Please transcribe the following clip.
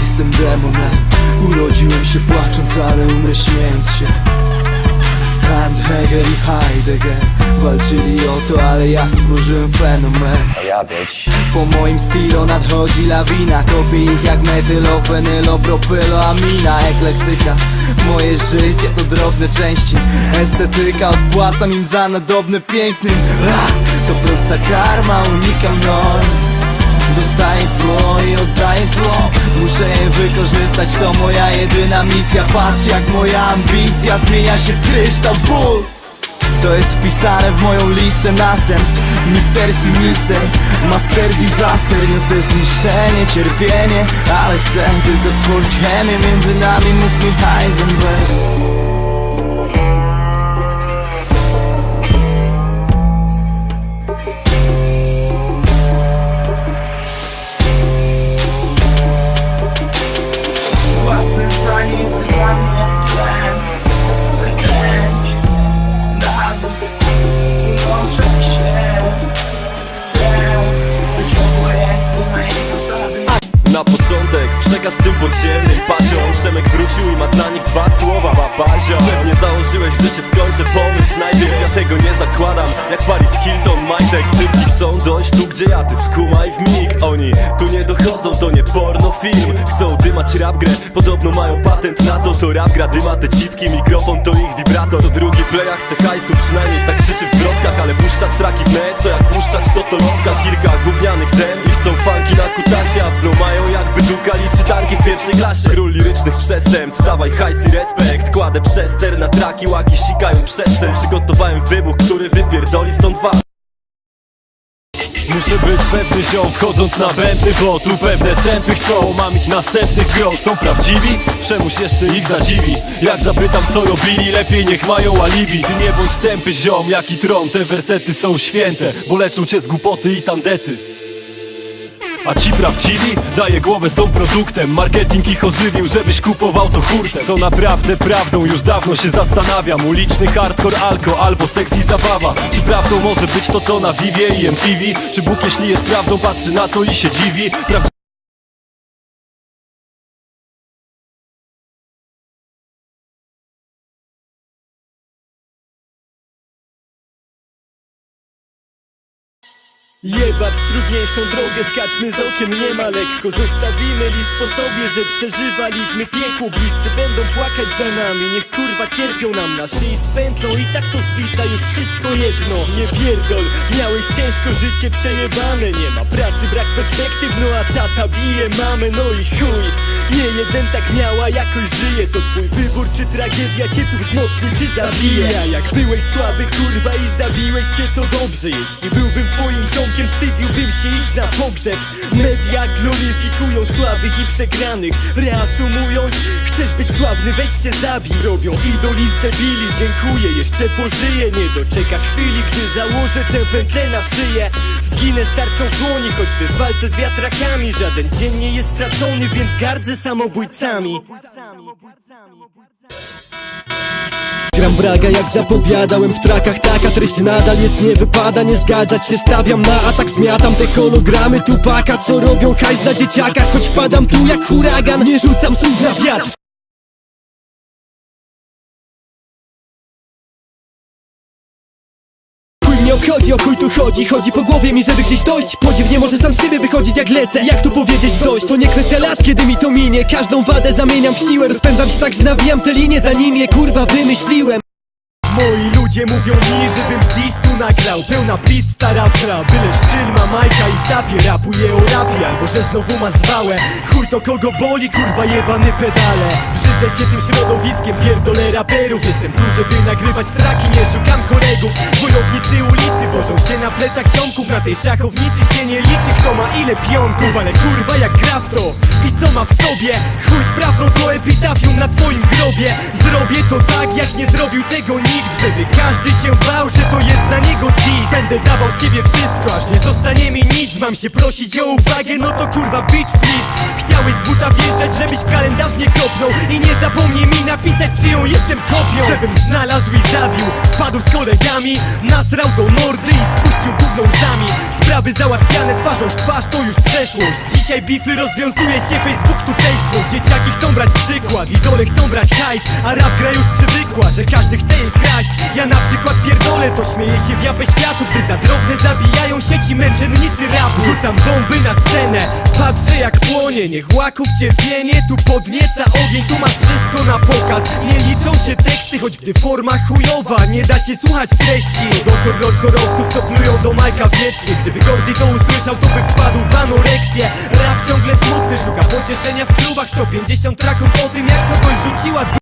jestem demonem. Urodziłem się płacząc, ale umrę śmiejąc się. Kant, Hegel i Heidegger Walczyli o to, ale ja stworzyłem fenomen. A ja być Po moim stylu nadchodzi lawina Kopię ich jak metylo, fenylo, propylo, amina Eklektyka. Moje życie to drobne części Estetyka odpłacam im za nadobne pięknym! To prosta karma, unikam norm. Dostaję zło i oddaję Muszę je wykorzystać, to moja jedyna misja. Patrz jak moja ambicja zmienia się w kryształ ból to jest wpisane w moją listę następstw. Mister Sinister, Master Disaster. Niosę zniszczenie, cierpienie Ale chcę tylko stworzyć chemię Między nami. Mów mi Heisenberg początek przekaż tym podziemnym paciom Przemek wrócił i ma dla nich dwa słowa Babazio Pewnie założyłeś, że się skończę Pomyśl najpierw, ja tego nie zakładam Jak Paris Hilton, Majtek. Typki chcą dojść tu, gdzie ja, ty skumaj w mig. Oni tu nie dochodzą, to nie porno film. Chcą dymać rap grę, podobno mają patent na to To rap gra, dyma te cipki, mikrofon to ich wibrato Co drugi playa chce hajsu, przynajmniej tak krzyczy w zwrotkach. Ale puszczać traki w net, to jak puszczać to to lotka. Kilka gównianych dem i chcą funki na kutasie A flow mają jakby dukali czytanki w pierwszej klasie. Król lirycznych przestępstw, dawaj hajs i respekt. Kładę przester na traki, łaki sikają przestrzeń. Przygotowałem wybuch, który wypierdoli stąd was Muszę być pewny ziom wchodząc na bębny Bo tu pewne sępy chcą mamić następnych gro Są prawdziwi? Czemuś jeszcze ich zadziwi? Jak zapytam co robili, lepiej niech mają alibi. Ty nie bądź tępy ziom, jaki tron Te wersety są święte, bo leczą cię z głupoty i tandety a ci prawdziwi? Daje głowę, są produktem Marketing ich ożywił, żebyś kupował to hurtem Co naprawdę prawdą, już dawno się zastanawiam Uliczny hardcore, alko albo seks i zabawa Czy prawdą może być to co na Vivie i MTV? Czy Bóg jeśli jest prawdą patrzy na to i się dziwi? Jebać trudniejszą drogę, skaczmy z okiem nie ma lekko. Zostawimy list po sobie, że przeżywaliśmy piekło. Bliscy będą płakać za nami, niech kurwa cierpią nam na szyi. Z pętlą I tak to zwisa już wszystko jedno. Nie pierdol, miałeś ciężko życie przejebane. Nie ma pracy, brak perspektyw, no a tata bije mamę. No i chuj, nie jeden tak miała, jakoś żyje. To twój wybór, czy tragedia cię tu wzmocni, czy zabija Jak byłeś słaby kurwa i zabiłeś się to dobrze. Jeśli byłbym twoim ziomkiem, wstydziłbym się iść na pogrzeb. Media gloryfikują słabych i przegranych. Reasumując, chcesz być sławny, weź się zabij. Robią idoli z debili, dziękuję, jeszcze pożyję. Nie doczekasz chwili, gdy założę tę pętlę na szyję. Zginę starczą w dłoni, choćby w walce z wiatrakami. Żaden dzień nie jest stracony, więc gardzę samobójcami Gram jak zapowiadałem w trakach. Taka treść nadal jest, nie wypada nie zgadzać się Stawiam na atak, zmiatam te hologramy Tupaka Co robią hajs dla dzieciaka. Choć wpadam tu jak huragan Nie rzucam słów na wiatr obchodzi, o chuj tu chodzi Chodzi po głowie mi, żeby gdzieś dojść. Podziw nie może sam siebie wychodzić jak lecę. Jak tu powiedzieć dość? To nie kwestia lat, kiedy mi to minie. Każdą wadę zamieniam w siłę Rozpędzam się tak, że nawijam te linie. Zanim je kurwa wymyśliłem. Moi ludzie mówią mi, żebym diss tu nagrał. Pełna pista rapra. Byle szczyl ma Majka i sapie. Rapuje o rapie, albo że znowu ma zwałę. Chuj to kogo boli, kurwa jebany pedale Brzydzę się tym środowiskiem, pierdolę raperów. Jestem tu, żeby nagrywać traki, nie szukam kolegów. Wojownicy ulicy wożą się na plecach ziomków. Na tej szachownicy się nie liczy, kto ma ile pionków. Ale kurwa jak gra w to i co ma w sobie? Chuj z prawdą to epitafium na twoim grobie. Zrobię to tak, jak nie zrobił tego nikt. Żeby każdy się bał, że to jest na niego diss. Będę dawał z siebie wszystko, aż nie zostanie mi nic. Mam się prosić o uwagę, no to kurwa bitch please. Chciałeś z buta wjeżdżać, żebyś w kalendarz nie kopnął I nie zapomnij mi napisać czyją jestem kopią. Żebym znalazł i zabił. Wpadł z kolegami Nasrał do mordy i spuścił gówną zami Sprawy załatwiane twarzą w twarz to już przeszłość. Dzisiaj bify rozwiązuje się Facebook tu Facebook. Dzieciaki chcą brać przykład Idole chcą brać hajs A rap gra już przywykła, że każdy chce jej kraść. Ja na przykład pierdolę to śmieję się w japę światu Gdy za drobne zabijają się ci męczennicy rapu Rzucam bomby na scenę. Patrzę jak płonie Niech łaków cierpienie. Tu podnieca ogień Tu masz wszystko na pokaz. Nie liczą się teksty Choć gdy forma chujowa Nie da się słuchać treści. Do horror korowców co plują do Majka wiecznie Gdyby Gordy to usłyszał to by wpadł w anoreksję. Rap ciągle smutny Szuka pocieszenia w klubach. 150 traków o tym jak kogoś rzuciła